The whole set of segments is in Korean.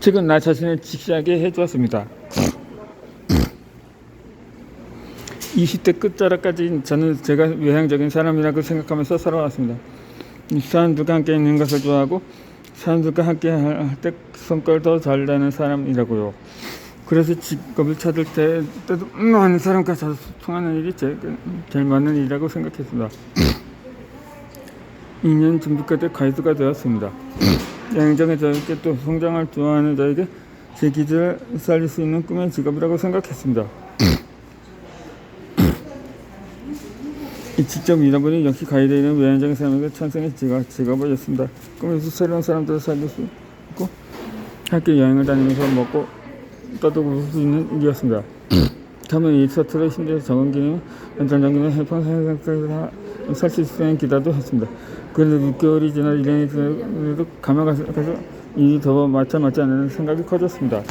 책은 나 자신을 직시하게 해주었습니다. 20대 끝자락까지 저는 제가 외향적인 사람이라고 생각하면서 살아왔습니다. 이 사람들과 함께 있는 것을 좋아하고 사람들과 함께 할 때 성과를 더잘 내는 사람이라고요. 그래서 직업을 찾을 때 때도 많은 사람과 잘 소통하는 일이 제일, 제일 맞는 일이라고 생각했습니다. 2년 전부까지 가이드가 되었습니다. 양정의 저에게 또 성장을 좋아하는 저에게 제 기질을 살릴 수 있는 꿈의 직업이라고 생각했습니다. 이 직접 잃어버린 역시 가이드에는 외향적인 사람에게 천생의 직업, 직업이었습니다. 꿈에서 새로운 사람들을 사귈 수 있고 함께 여행을 다니면서 먹고 떠들고 웃을 수 있는 일이었습니다. 처음에 이 서투를 힘들어 적은 기능, 연장적인 해방 생각을 살수 있으면 기대도 했습니다. 그런데 6개월이 지나 1년이 지나도 가면 가서 일이 더 맞춰 맞지 않는 생각이 커졌습니다.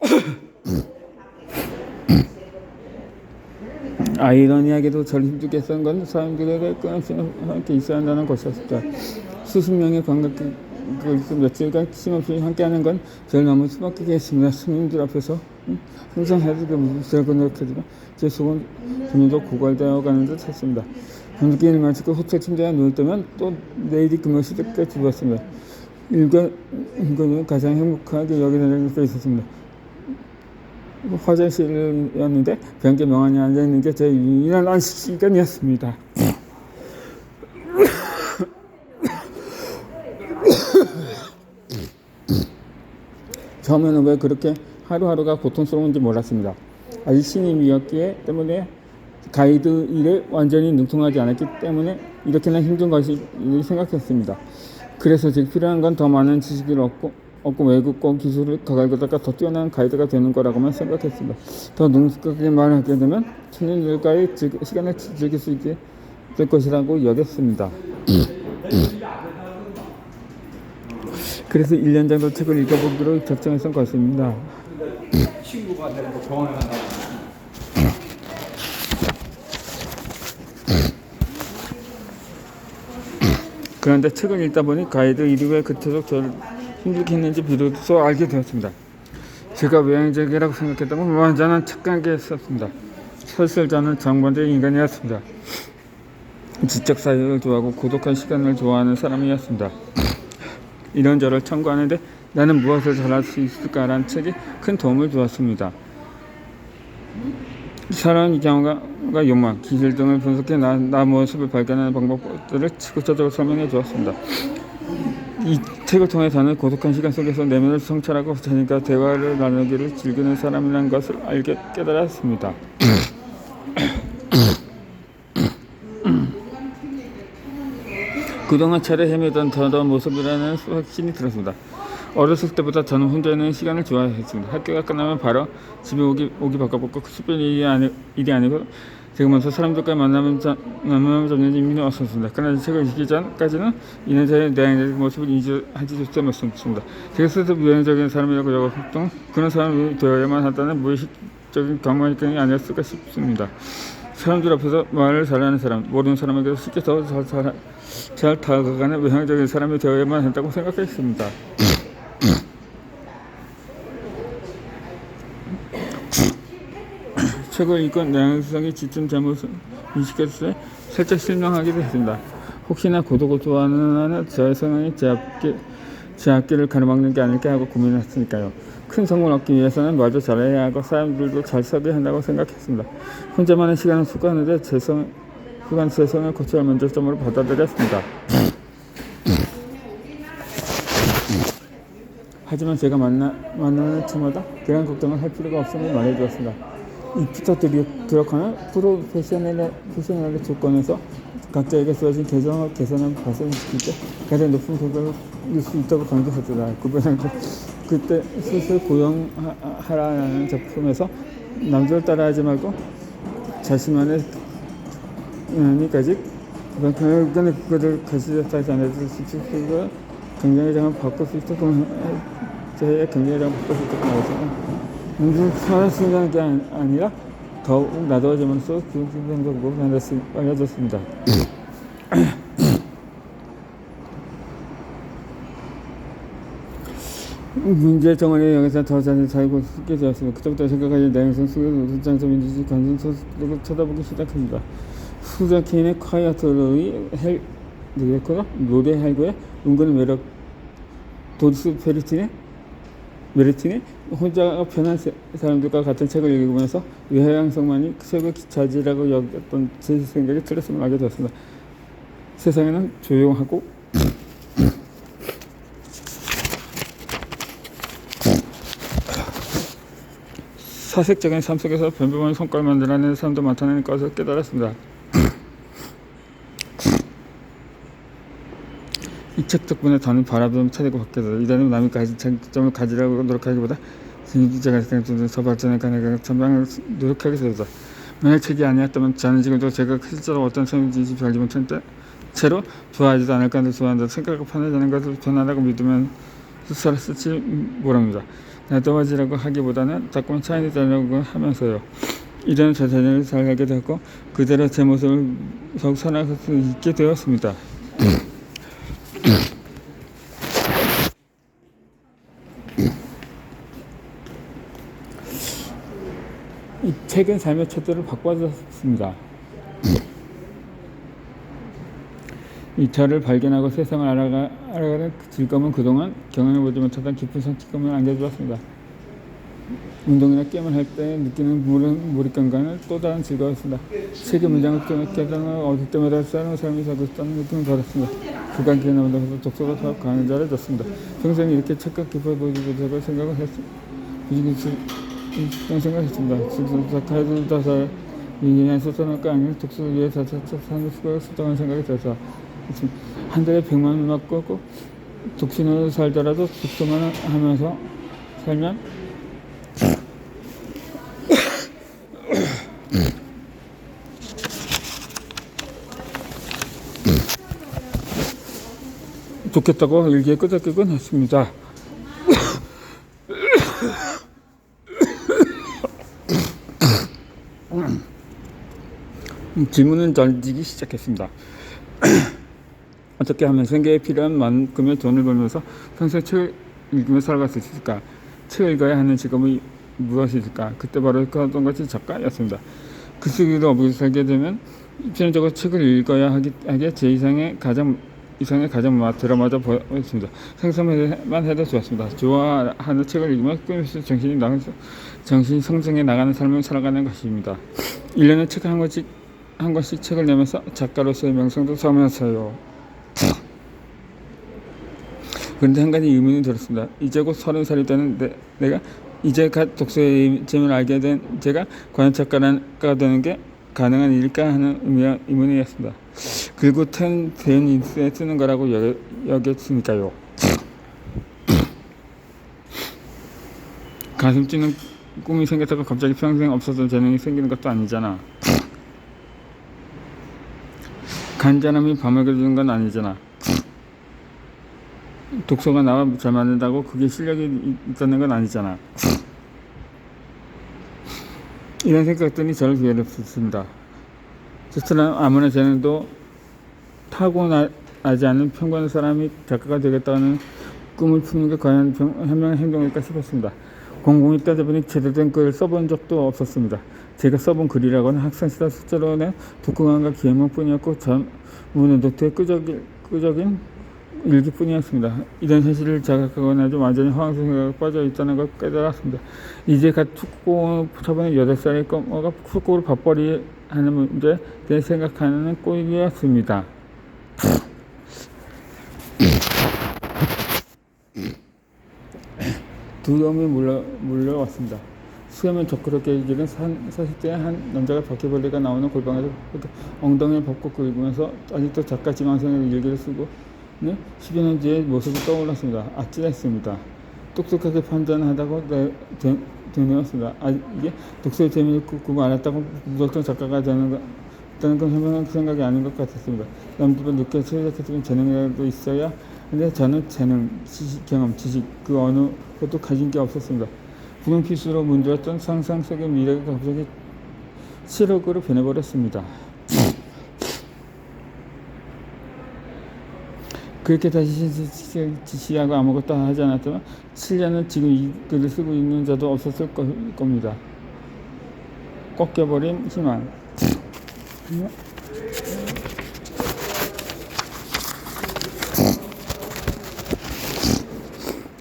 아이러니하게도 저를 힘들게 했던 건 사람들에게 끊임없이 함께 있어야 한다는 것이었습니다. 수십 명의 관객 들 며칠간 쉼없이 함께하는 건 숨막히게 했습니다. 스님들 앞에서 음, 항상 해주게 무시하고 노력하지만 제 속은 점점 더 고갈되어 가는 듯 했습니다. 밤늦게 일 마치고 호텔 침대에 누울 때면 또 내일이 금요 시대까지 죽었습니다. 일과 인간은 가장 행복하게 여기는 게 있었습니다. 화장실이었는데 변기 명안이 앉아있는 게 제 유일한 안식 시간이었습니다. 처음에는 왜 그렇게 하루하루가 고통스러운지 몰랐습니다. 아직 신임이었기에 때문에 가이드 일에 완전히 능통하지 않았기 때문에 이렇게나 힘든 것이 생각했습니다. 그래서 즉 필요한 건 더 많은 지식을 얻고 얻고 외국과 기술을 가갈고다가 더 뛰어난 가이드가 되는 거라고만 생각했습니다. 더 능숙하게 말하게 되면 청년들과의 즐- 시간을 즐길 수 있게 될 것이라고 여겼습니다. 그래서 1년 정도 책을 읽어보기로 결정했던 것입니다. 친구가 데리고 병원에 간다고. 그런데 책을 읽다 보니 가이드 일이 왜 그토록 저를 힘들게 했는지 비로소 알게 되었습니다. 제가 외향적이라고 생각했던 건 완전한 착각이었습니다. 설설 저는 정반대의 인간이었습니다. 지적 사회를 좋아하고 고독한 시간을 좋아하는 사람이었습니다. 이런 저를 참고하는데 나는 무엇을 잘할 수 있을까라는 책이 큰 도움을 주었습니다. 사람 경험과 욕망, 기질 등을 분석해 나, 나 모습을 발견하는 방법들을 지구적으로 설명해 주었습니다. 이 책을 통해 저는 고독한 시간 속에서 내면을 성찰하고 자신과 대화를 나누기를 즐기는 사람이라는 것을 알게 깨달았습니다. 그동안 차례 헤매던 저런 모습이라는 확신이 들었습니다. 어렸을 때보다 저는 혼자 있는 시간을 좋아했습니다. 학교가 끝나면 바로 집에 오기 오기 바꿔먹고 그 특별한 일이, 아니, 일이 아니고 지금면서 사람들과 만나면 만나면 잡는 의미는 없었습니다. 그러나 책을 읽기 전까지는 이는 저의 내향적인 모습을 인지하지 못했습니다. 제가 스스로 외향적인 사람이라고 여겼던 그런 사람이 되어야만 한다는 무의식적인 경험이 아니었을까 싶습니다. 사람들 앞에서 말을 잘하는 사람, 모르는 사람에게 쉽게 더잘 잘, 잘 다가가는 외향적인 사람이 되어야만 한다고 생각했습니다. 책을 읽고 내향성이 짙은 제 모습 인식했을 때 살짝 실망하기도 했습니다. 혹시나 고독을 좋아하는 저의 성향이 제 앞길, 제 앞길을 가로막는 게 아닐까 하고 고민했으니까요. 큰 성공을 얻기 위해서는 말도 잘해야 하고 사람들도 잘 섭외야 한다고 생각했습니다. 혼자만의 시간을 수고하는데 제 성, 그간 제 성을 고쳐야 문제점으로 받아들였습니다. 하지만 제가 만나, 만나는 팀마다 그런 걱정을 할 필요가 없음을 말해주었습니다. 이 피터 드리, 드럭하는 프로페셔널의, 프로페셔널의 조건에서 각자에게 쓰여진 개성을 개선한 발전시킬 때 가장 높은 결과를 이룰 수 있다고 강조했더라. 그분은 그때 스스로 고용하라는 작품에서 남들 따라하지 말고 자신만의 의미까지 그만큼 그거를 가시지 않아줄 수 있을 그 굉장히 장을 바꿀 수 있도록 저의 굉장히 장을 바꿀 수 있도록 나왔어요. 눈을 살아쓰는 게 아니라 더욱 나도해짐으로써 그 긍정적으로 알려졌습니다. 문제 정원의 영에서 더 자세히 살고 있게 되었습니다. 그때부터 생각하는 내용성 속에서 장점인지 관심 소속으로 쳐다보기 시작합니다. 수자 케인의 콰이어트로의 헬 누구였구나? 노래 할고의 은근 매력 도리스 페리틴의 메리틴의 혼자 편한 세- 사람들과 같은 책을 읽으면서 외향성만이 최고의 기차지라고 여겼던 제 생각이 틀렸음을 알게 되었습니다. 세상에는 조용하고 사색적인 삶 속에서 변변한 성과를 만들어내는 사람도 많다는 것을 깨달았습니다. 이 책 덕분에 저는 바라보는 차리고 바뀌어서 이제는 남이 가진 장점을 가지려고 노력하기보다 진짜 가진 저 발전에 관한 전방을 노력하게 되었다. 만약 책이 아니었다면 저는 지금도 제가 실제로 어떤 사람인지 알지 때 채로 좋아하지도 않을 까는 좋아한다 생각하고 판단하는 것을 변하다고 믿으면 살았을지 모릅니다. 나도와지라고 하기보다는 자꾸만 차이를 달라고 하면서요. 저 자신을 잘 알게 되었고 그대로 제 모습을 더욱 사랑할 수 있게 되었습니다. 이 책은 삶의 잣대를 바꿔줬습니다. 이 저를 발견하고 세상을 알아가, 알아가는 그 즐거움은 그동안 경험해보지 못하던 깊은 성취감을 안겨주었습니다. 운동이나 게임을 할 때 느끼는 몰입, 몰입감과는 또 다른 즐거웠습니다. 책의 문장을 깨닫는 얻을 때마다 새로운 삶이 살고 있다는 느낌을 받았습니다. 그간 기회 나오면서 독서가 더 강해져졌습니다. 평생 이렇게 책과 깊어 보이지 못하고 생각을 했습니다. 그런 생각했습니다. 지금 작가들 다살 이해한 소설학과 아닌 독서를 위해 자차차 사는 수고를 수정한 생각이 들어서 한 달에 백만 원 맞고 독신으로 살더라도 독서만 하면서 살면 좋겠다고 일기에 끄적이곤 했습니다. 질문은 던지기 시작했습니다. 어떻게 하면 생계에 필요한 만큼의 돈을 벌면서 평생 책을 읽으며 살아갈 수 있을까? 책을 읽어야 하는 직업이 무엇일까? 그때 바로 그던 것이 작가였습니다. 그 속에도 어부에 살게 되면 필연적으로 책을 읽어야 하기, 하기에 제 이상의 가장 이상의 가장 맛 들어맞아 보였습니다. 상상만 해도 좋았습니다. 좋아하는 책을 읽으면 꿈에서 정신이 나가서 정신 성장해 나가는 삶을 살아가는 것입니다. 1년에 책 한 권씩 한 권씩 책을 내면서 작가로서의 명성도 서면서요. 그런데 한 가지 의문이 들었습니다. 이제 곧 서른 살이 되는 내, 내가 이제 갓 독서의 재미를 알게 된 제가 과연 작가가 되는 게 가능한 일일까 하는 의문이었습니다. 그리고 텐 대인 인스에 쓰는 거라고 여, 여겼으니까요. 가슴 찌는 꿈이 생겼다고 갑자기 평생 없어던 재능이 생기는 것도 아니잖아. 간절함이 밤을 그리는 건 아니잖아. 독서가 나와 잘 맞는다고 그게 실력이 있다는 건 아니잖아. 이런 생각들이 저를 괴롭혔습니다. 저처럼 아무나 재능도 타고나지 않는 평범한 사람이 작가가 되겠다는 꿈을 품는 게 과연 현명한 행동일까 싶었습니다. 공공이 따져보니 제대로 된 글을 써본 적도 없었습니다. 제가 써본 글이라고는 학창시절 숫자로는 독후감과 기행문뿐이었고 전문의 노트의 끄적인, 끄적인 일기뿐이었습니다. 이런 현실을 자각하고 나도 완전히 허황성 생각에 빠져 있다는 걸 깨달았습니다. 이제 갓 축구 초반에 8살의 꼬마가 축구를 밥벌이 하는 문제에 대해 생각하는 꼴이었습니다. 두려움이 물려, 물려왔습니다. 수염을 저그렇게 기는 40대의 한 남자가 바퀴벌레가 나오는 골방에서 엉덩이를 벗고 긁으면서 아직도 작가 지망생의 일기를 쓰고 네? 10여 년 뒤의 모습이 떠올랐습니다. 아찔했습니다. 똑똑하게 판단하다고 되뇌었습니다. 아, 이게 독서의 재미를 꾸고 알았다고 무섭던 작가가 되는 거, 있다는 건 현명한 생각이 아닌 것 같았습니다. 남들보다 늦게 시작했으면 재능이라도 있어야 근데 저는 재능, 지식, 경험, 지식 그 어느 것도 가진 게 없었습니다. 분명 필수로 문제였던 상상 속의 미래가 갑자기 7억으로 변해버렸습니다. 그렇게 다시 시- 지시하고 아무것도 하지 않았지만 7년은 지금 이 글을 쓰고 있는 자도 없었을 거- 겁니다. 꺾여버린 희망.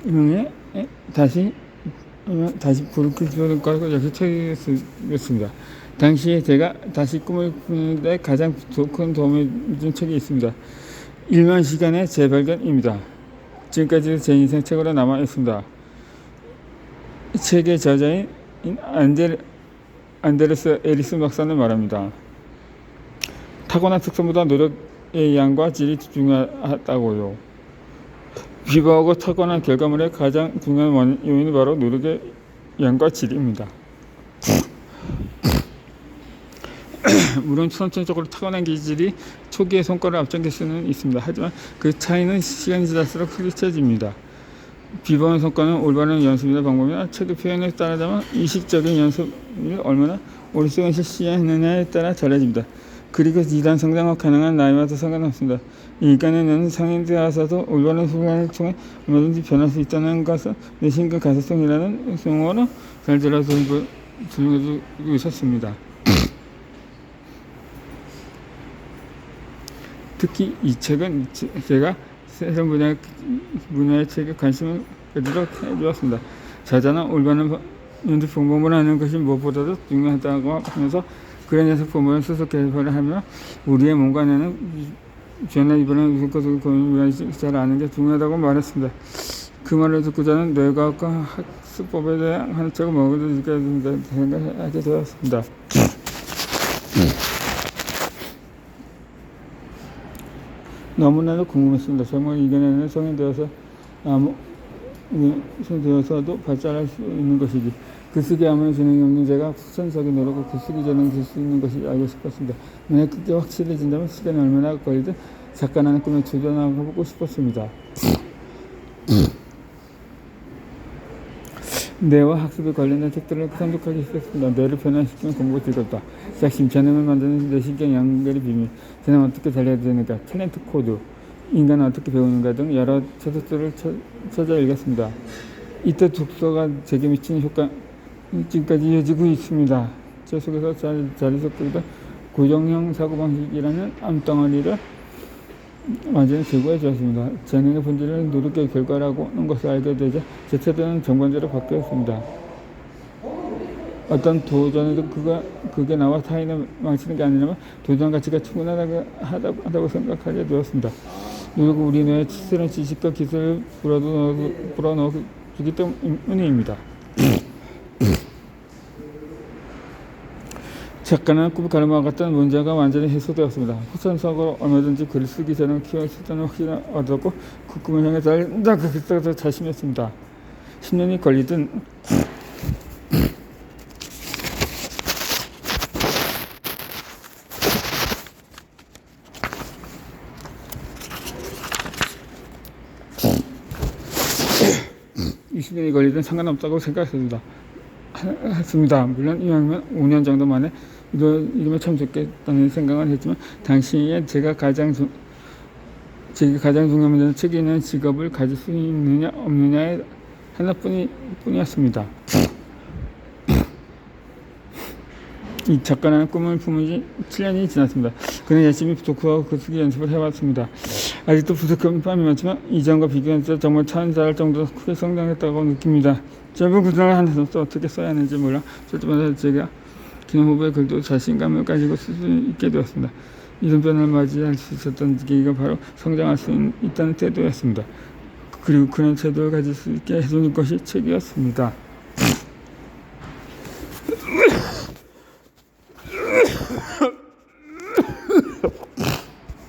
이명에 다시 이명 다시 끄는 걸고 여기 책이 쓰였습니다. 당시에 제가 다시 꿈을 꾸는데 가장 큰 도움을 준 책이 있습니다. 1만 시간의 재발견입니다. 지금까지 제 인생 책으로 남아 있습니다. 이 책의 저자인 안데, 안데르스 에리스 박사는 말합니다. 타고난 특성보다 노력의 양과 질이 중요하다고요. 비교하고 타고난 결과물의 가장 중요한 원- 요인이 바로 노력의 양과 질입니다. 물론 선천적으로 타고난 기질이 초기의 성과를 앞당길 수는 있습니다. 하지만 그 차이는 시간이 지날수록 크리쳐집니다. 비범한 성과는 올바른 연습이나 방법이나 책의 표현에 따르자면 의식적인 연습을 얼마나 오랫동안 실시했느냐에 따라 달라집니다. 그리고 이단 성장과 가능한 나이와도 상관없습니다. 인간은 성인 되어서도 올바른 훈련을 통해 얼마든지 변할 수 있다는 것을 내신과 가능성이라는 용어로 잘 들어서 설명해주고 있었습니다. 특히 이 책은 제- 제가 새로운 분야, 분야의 책에 관심을 가지도록 해주었습니다. 저자는 올바른 바- 연습 방법을 하는 것이 무엇보다도 중요하다고 하면서 그런 연습 방법을 스스로 개발을 하며 우리의 몸과 뇌는 변화 이번에 무슨 것을 고민하지 잘 아는 게 중요하다고 말했습니다. 그 말을 듣고 저는 뇌과학과 학습법에 대한 한 책을 먹어도 느껴진다 생각하게 되었습니다. 너무나도 궁금했습니다. 정말 이겨내는 성인 되어서 아무 성인 되어서도 발전할 수 있는 것이지. 글쓰기 아무런 재능이 없는 제가 후천적인 노력을 글쓰기 재능을 줄수 있는 것이 알고 싶었습니다. 만약 그게 확실해진다면 시간이 얼마나 걸리든 작가라는 꿈에 도전해보고 싶었습니다. 뇌와 학습에 관련된 책들을 선독하기 시작했습니다. 뇌를 변화시키는 공부가 즐겁다. 시작심, 재능을 만드는 뇌신경 연결의 비밀, 재능 어떻게 달려야 되는가, 탤런트 코드, 인간은 어떻게 배우는가 등 여러 책들을 쳐- 찾아 읽었습니다. 이때 독서가 제게 미치는 효과 지금까지 이어지고 있습니다. 제 속에서 잘, 자리 잡고 있던 고정형 사고방식이라는 암덩어리를 완전히 제거해 주었습니다. 재능의 본질은 노력의 결과라고는 것을 알게 되자 제 태도는 정반대로 바뀌었습니다. 어떤 도전에도 그가, 그게 나와 타인을 망치는 게 아니라면 도전 가치가 충분하다고 하다고, 생각하게 되었습니다. 그리고 우리 뇌에 치스런 지식과 기술을 불어넣어, 불어넣어 주기 때문입니다. 작가는 꿈을 가름막았던 문제가 완전히 해소되었습니다. 후천적으로 얼마든지 글을 쓰기 전에 키워야 수단을 확실히 얻었고 그 꿈을 향해 달다 그 길에서 자신했습니다. 10년이 걸리든 (20년이) 걸리든 상관없다고 생각했습니다. 했습니다. 물론 이왕이면 5년 정도 만에 이거 이러면 참 좋겠다는 생각을 했지만 당시에 제가 가장 중 제게 가장 중요한 문제는 책이 있는 직업을 가질 수 있느냐 없느냐의 하나뿐이 뿐이었습니다. 이 작가라는 꿈을 품은 지 7년이 지났습니다. 그는 열심히 독서하고 글쓰기 연습을 해왔습니다. 아직도 부족한 밤이 많지만 이전과 비교해서 정말 천사할 정도로 크게 성장했다고 느낍니다. 짧은 구절을 하나도 어떻게 써야 하는지 몰라 쓸 때마다 제가 기념 후보의 글도 자신감을 가지고 쓸 수 있게 되었습니다. 이런 변화를 맞이할 수 있었던 계기가 바로 성장할 수 있, 있다는 태도였습니다. 그리고 그런 태도를 가질 수 있게 해주는 것이 책이었습니다.